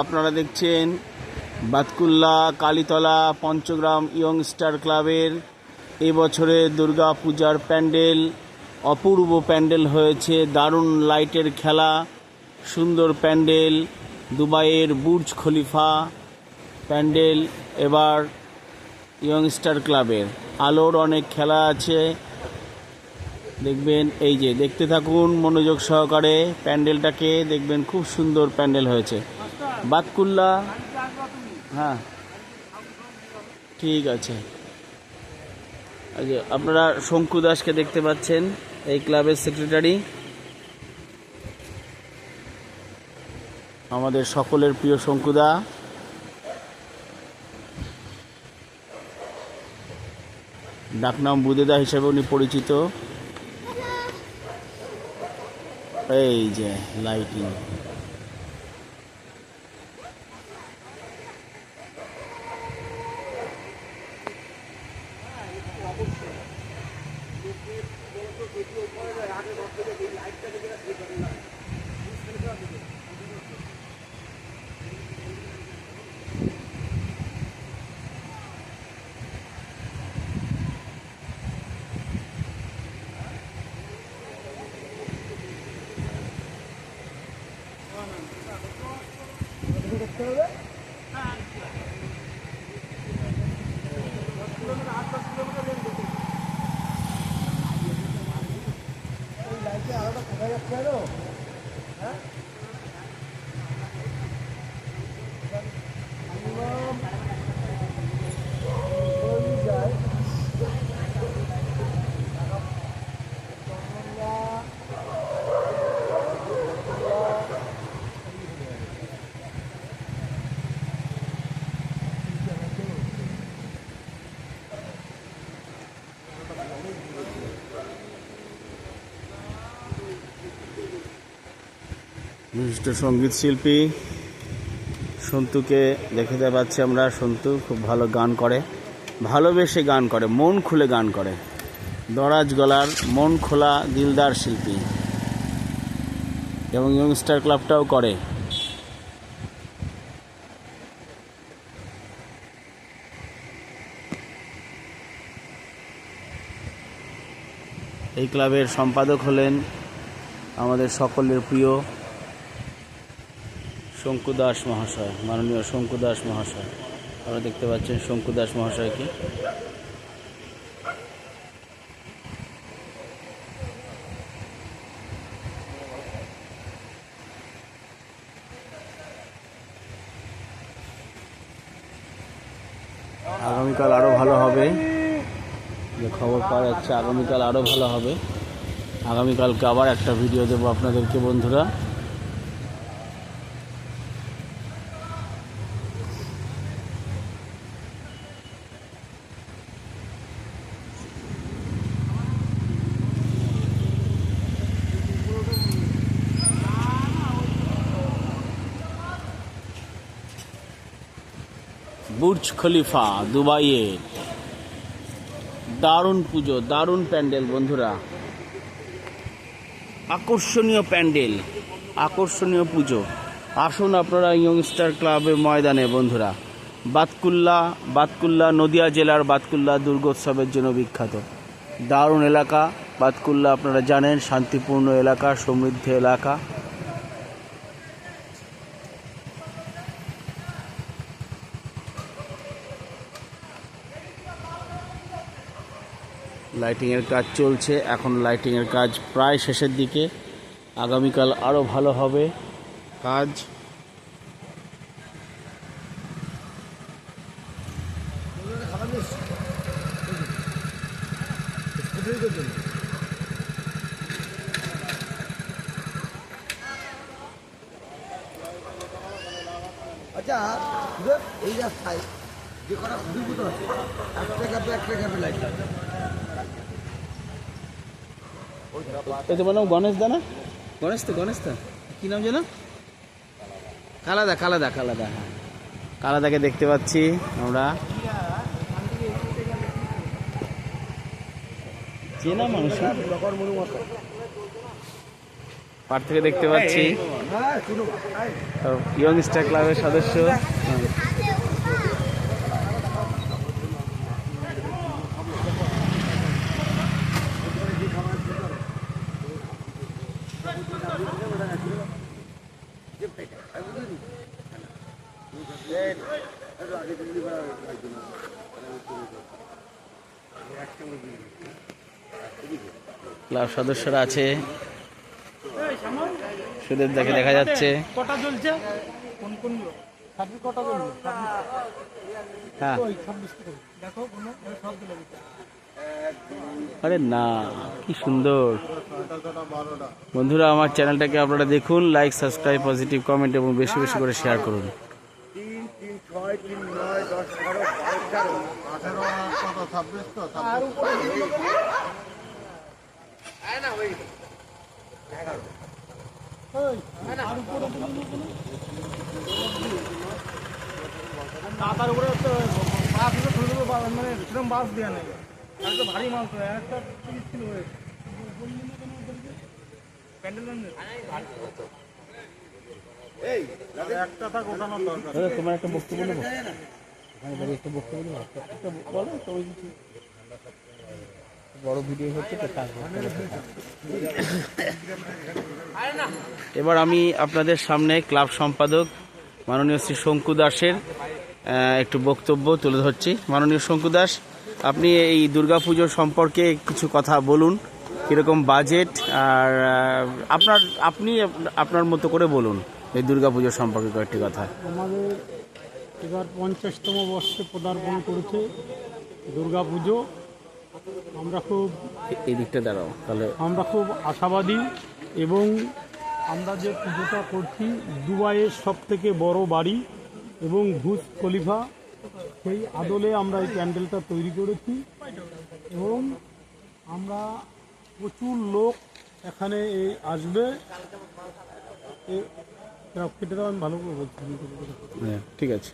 আপনারা দেখছেন Batkulla, Kalitala, Panchagram young star ক্লাবের। এবছরে দুর্গা পূজার প্যান্ডেল, অপূর্ব প্যান্ডেল হয়েছে, দারুণ লাইটের খেলা, সুন্দর প্যান্ডেল, দুবাইয়ের বুর্জ খলিফা প্যান্ডেল, এবার ইয়ং স্টার ক্লাবের। আলোর অনেক খেলা আছে। দেখবেন, এই যে, দেখতে থাকুন, মনোযোগ সহকারে প্যান্ডেলটাকে, দেখবেন খুব সুন্দর প্যান্ডেল হয়েছে। বাতকুল্লা হ্যাঁ। ঠিক আছে। আপনারা শঙ্কু দাসকে দেখতে পাচ্ছেন, এই ক্লাবের সেক্রেটারি। আমাদের সকলের প্রিয় শঙ্কুদা ডাকনাম বুদেদা হিসেবে উনি পরিচিত। এই যে লাইটিং আগে ঘর থেকে এই লাইটটা দেখে বিশিষ্ট সংগীত শিল্পী সন্তুকে দেখতে পাচ্ছি আমরা। সন্তু খুব ভালো গান করে, ভালোবেসে গান করে, মন খুলে গান করে। দরাজ গলার মন খোলা দিলদার শিল্পী এবং ইয়ংস্টার ক্লাবটাও করে। এই ক্লাবের সম্পাদক হলেন আমাদের সকলের প্রিয় শঙ্কু দাস মহাশয় মাননীয় শঙ্কু দাস মহাশয়। আপনারা দেখতে পাচ্ছেন শঙ্কু দাস মহাশয়কে আগামীকাল আরও ভালো হবে। যে খবর পাওয়া যাচ্ছে আগামীকাল আরও ভালো হবে। আগামীকালকে আবার একটা ভিডিও দেবো আপনাদেরকে বন্ধুরা। বুর্জ খলিফা দুবাইয়ের দারুণ পুজো, দারুণ প্যান্ডেল, বন্ধুরা। আকর্ষণীয় প্যান্ডেল, আকর্ষণীয় পুজো। আসুন আপনারা ইয়ংস্টার ক্লাবের ময়দানে, বন্ধুরা। বাতকুল্লা বাতকুল্লা নদিয়া জেলার বাতকুল্লা দুর্গোৎসবের জন্য বিখ্যাত। দারুণ এলাকা, বাতকুল্লা আপনারা জানেন, শান্তিপূর্ণ এলাকা, সমৃদ্ধ এলাকা। লাইটিংয়ের কাজ চলছে। এখন লাইটিংয়ের কাজ প্রায় শেষের দিকে। আগামীকাল আরও ভালো হবে। কাজ। আচ্ছা এই রাস্তায় যে আছে? একটা ক্যাপে একটা ক্যাপে লাইট এই তোমার নাম গণেশ দা না? গণেশ তো গণেশ তো কী নাম যেন? কালাদা কালাদা কালাদা হ্যাঁ। কালাদাকে দেখতে পাচ্ছি আমরা। চেনা মানুষ? প্রকর পার থেকে দেখতে পাচ্ছি। হ্যাঁ ইয়ং স্টার ক্লাবের সদস্য। ক্লাব সদস্যরা আছে। সুদের দেখে দেখা যাচ্ছে। কটা চলছে কোন কোন কটা চলছে হ্যাঁ। দেখো কোনো আরে না, কি সুন্দর। বন্ধুরা, আমার চ্যানেলটাকে আপনারা দেখুন লাইক সাবস্ক্রাইব পজিটিভ কমেন্ট এবং বেশি বেশি করে শেয়ার করুন। তার উপরে বাস বাস মানে দেওয়া নেই। তো ভারী একটা তিরিশ কিলো তোমার একটা বক্তব্য নেব? ওখানে দাঁড়িয়ে একটা বক্তব্য নেব? একটা বলো কিছু। বড় ভিডিও হচ্ছে তো এবার আমি আপনাদের সামনে ক্লাব সম্পাদক মাননীয় শ্রী শঙ্কু দাসের একটু বক্তব্য তুলে ধরছি। মাননীয় শঙ্কু দাস আপনি এই দুর্গাপুজো সম্পর্কে কিছু কথা বলুন কীরকম বাজেট আর আপনার আপনি আপনার মতো করে বলুন এই দুর্গা দুর্গাপুজো সম্পর্কে কয়েকটি কথা। আমাদের এবার পঞ্চাশতম বর্ষে পদার্পণ করেছে দুর্গাপুজো। আমরা খুব এই দিকটা দাঁড়াও তাহলে আমরা খুব আশাবাদী এবং আমরা যে পুজোটা করছি দুবাইয়ের সব থেকে বড় বাড়ি এবং ভুজ খলিফা সেই আদলে আমরা এই প্যান্ডেলটা তৈরি করেছি এবং আমরা প্রচুর লোক এখানে এই আসবে। দেওয়া আমি ভালো করে হ্যাঁ, ঠিক আছে।